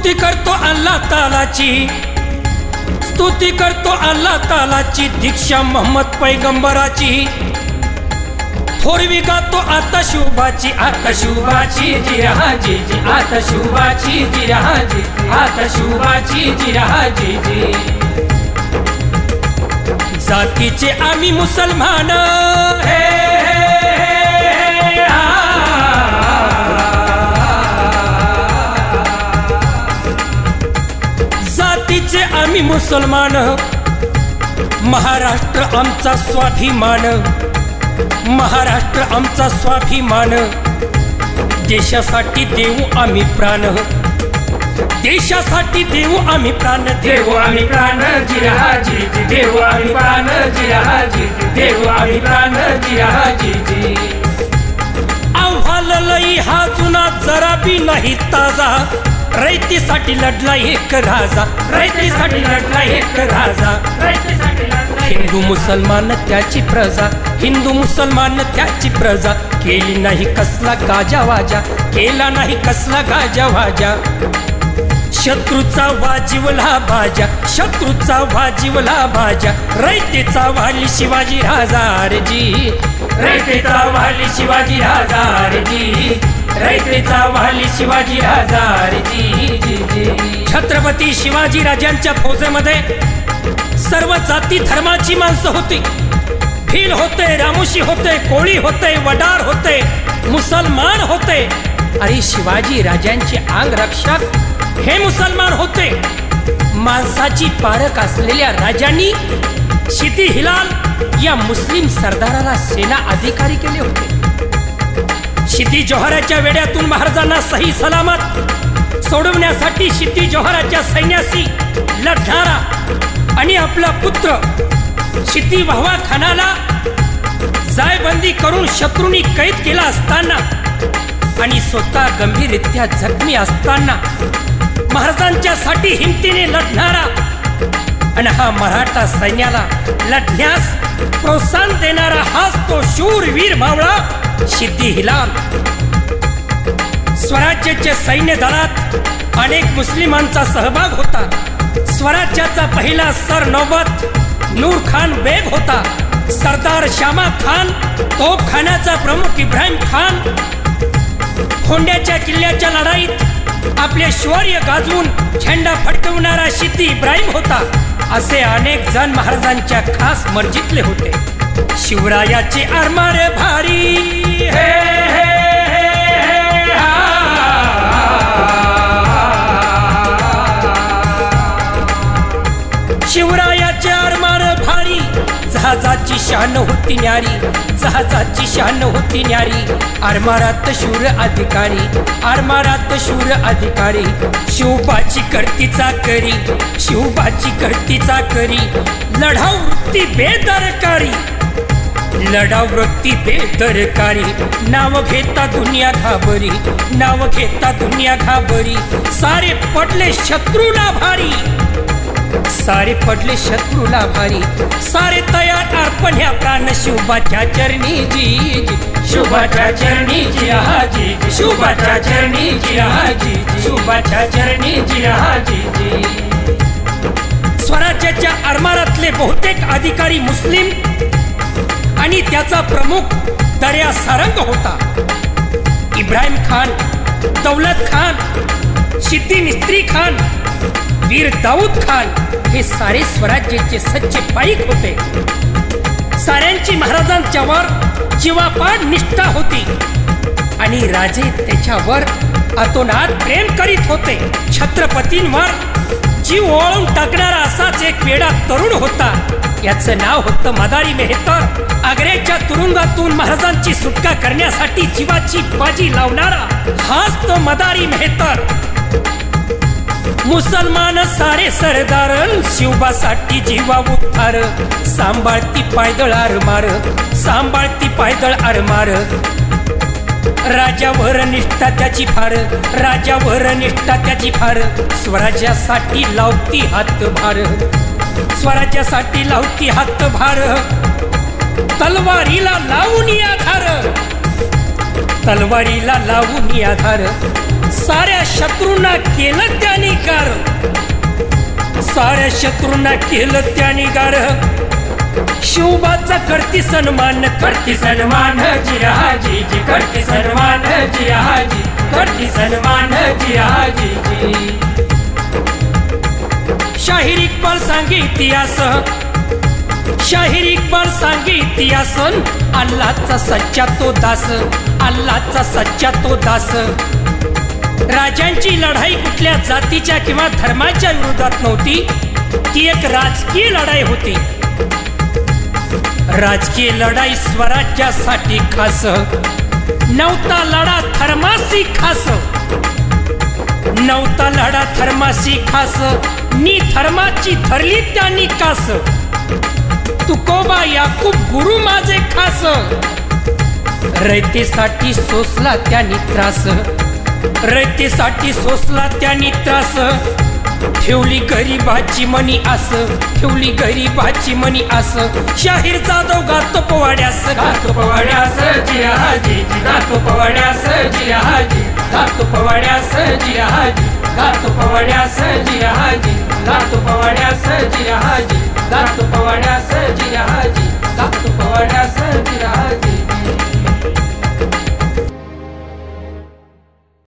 स्तुती करतो अल्ला तालाची. स्तुती करतो अल्ला तालाची दीक्षा मोहम्मद पैगंबराची. थोरवी गातो आता शुभाची आता शुभाची जिराजी जी आता शुभाची जिराजी आता शुभाची जिराजी जी जातीचे आम्ही मुसलमान हे, आम्ही मुसलमान. महाराष्ट्र आमचा स्वाभिमान. महाराष्ट्र आमचा स्वाभिमान. देशासाठी देऊ आम्ही प्राण. देशासाठी देऊ आम्ही प्राण. देऊ आम्ही प्राण जिराजी देऊ आम्ही प्राण जिराजी देऊ आम्ही प्राण जिराजी जी आव्हान लई हा जुना जरा बी नाही ताजा. रैतीसाठी लढला एक राजा. रैतीसाठी लढला एक राजा. हिंदू मुसलमान त्याची प्रजा. हिंदू मुसलमान त्याची प्रजा. केली नाही कसला गाजा वाजा. केला नाही कसला गाजा वाजा. शत्रूचा वाजिवला भाज्या शत्रूचा वाजिवला भाज्या रैतेचा वाली शिवाजी राजारजी रैतेचा वाली शिवाजी हजारजी रैतेचा वाली शिवाजी हजारजी छत्रपती शिवाजी राजांच्या फौजेमध्ये सर्व जाती धर्माची माणसं होती. भील होते रामुशी होते कोळी होते वडार होते मुसलमान होते. अरे शिवाजी राजांचे आंग रक्षक हे मुसलमान होते. माणसाची पारख असलेल्या राजांनी शिती हिलाल या मुस्लिम सरदाराला सेना अधिकारी केले होते. शिती जोहराच्या वेड्यातून महाराजांना सही सलामत सोडवण्यासाठी शिती जोहराच्या सैन्याशी लढणारा आणि आपला पुत्र शिती वाहवा खानाला जायबंदी करून शत्रूंनी कैद केला असताना आणि स्वतः गंभीररित्या जखमी असताना महाराजांच्यासाठी हिमतीने लढणारा आणि हा मराठा सैन्याला लढण्यास प्रोत्साहन देणारा हाच तो शूरवीर मावळा सिद्धी हिलाल. स्वराज्याच्या सैन्य दलात अनेक मुस्लिमांचा सहभाग होता. स्वराज्याचा पहिला सर नौबत नूर खान बेग होता. सरदार श्यामा खान तोपखान्याचा प्रमुख इब्राहिम खान. खोंड्याच्या किल्ल्याच्या लढाईत आपले शौर्य गाजवून झेंडा फडकवणारा शिती इब्राहिम होता. असे अनेक जण महाराजांच्या खास मर्जीतले होते शिवरायाचे आरमार भारी हे, हे, हे, हे, हा. भारी जहाजाची शान होती न्यारी जहाजाची शान होती न्यारी. आरमारात शूर अधिकारी आरमारात शूर अधिकारी. शिवबाची करतीचा करी शिवबाची करतीचा करी लढाऊ वृत्ती बेदरकारी. लढाऊ वृत्ती बेदरकारी. नाव घेता दुनिया घाबरी नाव घेता दुनिया घाबरी. सारे पडले शत्रूला भारी. सारे पडले शत्रूला भारी. सारे तयार अर्पण ह्या प्राण शुभाच्या चरणी जी शुभाच्या चरणी जी हा शुभाच्या चरणी जी हा शुभाच्या चरणी जी हा जी स्वराज्याच्या आरमारातले बहुतेक अधिकारी मुस्लिम आणि त्याचा प्रमुख दर्या सारंग होता. इब्राहिम खान दौलत खान सिद्धी मिस्त्री खान वीर दाऊद खान हे सारे स्वराज्याचे सच्चे पाईक होते. साऱ्यांची महाराजांच्यावर जीवापाड निष्ठा होती. आणि राजे त्याच्यावर अतोनात प्रेम करीत होते. छत्रपतींवर जीव ओळून टाकणारा असाच एक वेडा तरुण होता. याचं नाव होतं मदारी मेहतर. आग्र्याच्या तुरुंगातून महाराजांची सुटका करण्यासाठी जीवाची बाजी लावणारा हाच तो मदारी मेहतर. मुसलमान सारे सरदार शिवबासाठी जीवा उद्धार. सांभाळती पायदळ आरमार सांभाळती पायदळ आरमार. राजावर निष्ठा त्याची फार राजावर निष्ठा त्याची फार. स्वराज्यासाठी लावती हातभार स्वराज्यासाठी लावती हातभार. तलवारीला लावून आधार तलवारीला लावून आधार. साऱ्या शत्रूंना केलं त्याने गार. साऱ्या शत्रूंना केलं त्याने गार. शिवबाचा करती सन्मान करती सन्मान जिराजी जी करती सन्मान जिराजी करती सन्मान जिराजी जी. शाहीर इक्बाल सांगे इतिहास. शाहीर इक्बाल सांगे इतिहास. अल्लाचा सच्चा तो दास अल्लाचा सच्चा तो दास. राजांची लढाई कुठल्या जातीच्या किंवा धर्माच्या विरोधात नव्हती ती एक राजकीय लढाई होती. राजकीय लढाई स्वराज्यासाठी खास नव्हता लढा थर्मासी खास. नव्हता लढा थर्मासी खास मी थर्माची धरली त्यांनी कास. तुकोबा याकूब गुरु माझे खास. रयतेसाठी सोसला त्यांनी त्रास. रयतेसाठी सोसला त्यांनी त्रास. ठेवली गरीबाची मनी आस ठेवली गरीबाची मनी आस. शाहीर जाधव गातो पवाड्यास गातो पवाड्यास जिराजी गातो पवाड्यास जिराजी गातो पवाड्यास जिराजी गातो पवाड्यास जिराजी गातो पवाड्यास जिराजी गातो पवाड्यास जिराजी गातो पवाड्यास जिराजी